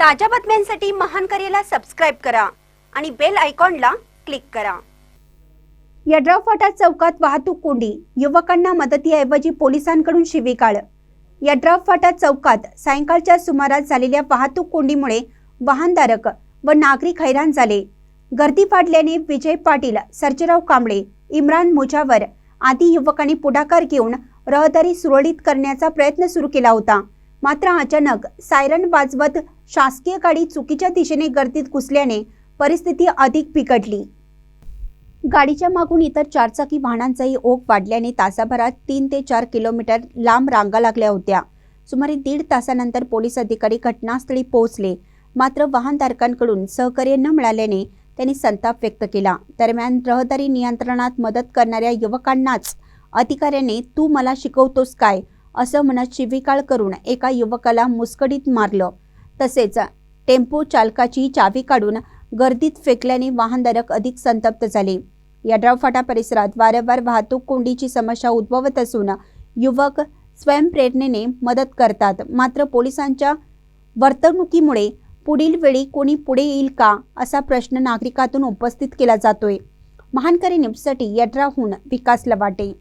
ताज्या बातम्यांसाठी महान करेला सबस्क्राईब करा आणि बेल आयकॉनला क्लिक करा. यड्राव फाटा चौकात वाहतूक कोंडी. युवकांना मदतीऐवजी पोलिसांकडून शिवीगाळ. यड्राव फाटा चौकात सायंकाळच्या सुमारास झालेल्या वाहतूक कोंडीमुळे वाहनधारक व नागरिक हैराण झाले. गर्दी वाढल्याने विजय पाटील सर्जेराव कांबळे इम्रान मुजावर आदी युवकांनी पुढाकार घेऊन रहदारी सुरळीत करण्याचा प्रयत्न सुरू केला होता. मात्र अचानक सायरन वाजवत शासकीय गाडी चुकीच्या दिशेने गर्दीत घुसल्याने परिस्थिती अधिक बिघडली. गाडीच्या मागून इतर चारचाकी वाहनांचाही ओघ वाढल्याने तासाभरात तीन ते चार किलोमीटर लांब रांगा लागल्या होत्या. सुमारे दीड तासानंतर पोलीस अधिकारी घटनास्थळी पोहोचले. मात्र वाहनधारकांकडून सहकार्य न मिळाल्याने त्यांनी संताप व्यक्त केला. दरम्यान रहदारी नियंत्रणात मदत करणाऱ्या युवकांनाच अधिकाऱ्याने तू मला शिकवतोस काय? असं म्हणत शिविकाळ करून एका युवकाला मुस्कडीत मारलं. तसेच टेम्पो चालकाची चावी काढून गर्दीत फेकल्याने वाहनधारक अधिक संतप्त झाले. या ड्रावफाटा परिसरात वारंवार वाहतूक कोंडीची समस्या उद्भवत असून युवक स्वयंप्रेरणेने मदत करतात. मात्र पोलिसांच्या वर्तणुकीमुळे पुढील वेळी कोणी पुढे येईल का असा प्रश्न नागरिकातून उपस्थित केला जातोय. महानकरी न्यूजसाठी यड्राहून विकास लवाटे.